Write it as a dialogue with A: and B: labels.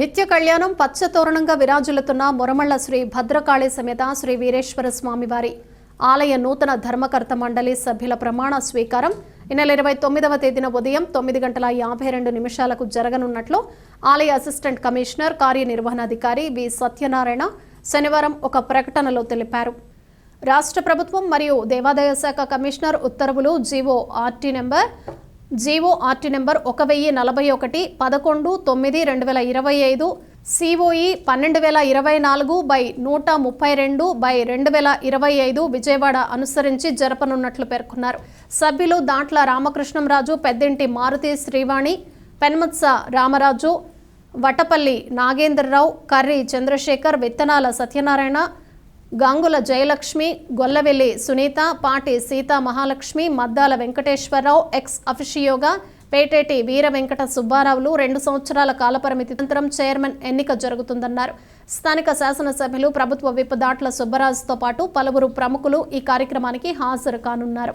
A: నిత్య కళ్యాణం పచ్చతోరణంగా విరాజులుతున్న మొరమళ్ళ శ్రీ భద్రకాళి సమేత శ్రీ వీరేశ్వర స్వామివారి ఆలయ నూతన ధర్మకర్త మండలి సభ్యుల ప్రమాణ స్వీకారం ఈ నెల ఇరవై తొమ్మిదవ తేదీన ఉదయం తొమ్మిది గంటల యాభై రెండు నిమిషాలకు జరగనున్నట్లు ఆలయ అసిస్టెంట్ కమిషనర్ కార్యనిర్వహణాధికారి వి. సత్యనారాయణ శనివారం ఒక ప్రకటనలో తెలిపారు. రాష్ట్ర ప్రభుత్వం మరియు దేవాదాయ శాఖ కమిషనర్ ఉత్తర్వులు GO RT number GO RT number ఒక వెయ్యి నలభై ఒకటి పదకొండు తొమ్మిది రెండు వేల ఇరవై ఐదు సిఓఈ పన్నెండు వేల ఇరవై నాలుగు బై నూట ముప్పై రెండు బై రెండు వేల ఇరవై ఐదు విజయవాడ అనుసరించి జరపనున్నట్లు పేర్కొన్నారు. సభ్యులు దాంట్ల రామకృష్ణంరాజు పెద్దింటి మారుతి శ్రీవాణి పెన్మత్స రామరాజు వటపల్లి నాగేంద్రరావు కర్రి చంద్రశేఖర్ విత్తనాల సత్యనారాయణ గాంగుల జయలక్ష్మి గొల్లవెల్లి సునీత పాటి సీతా మహాలక్ష్మి మద్దాల వెంకటేశ్వరరావు ఎక్స్ అఫిషియోగా పేటేటి వీర వెంకట సుబ్బారావులు రెండు సంవత్సరాల కాలపరిమితి అనంతరం చైర్మన్ ఎన్నిక జరుగుతుందన్నారు. స్థానిక శాసనసభ్యులు ప్రభుత్వ విప్ దాట్ల సుబ్బరాజుతో పాటు పలువురు ప్రముఖులు ఈ కార్యక్రమానికి హాజరు కానున్నారు.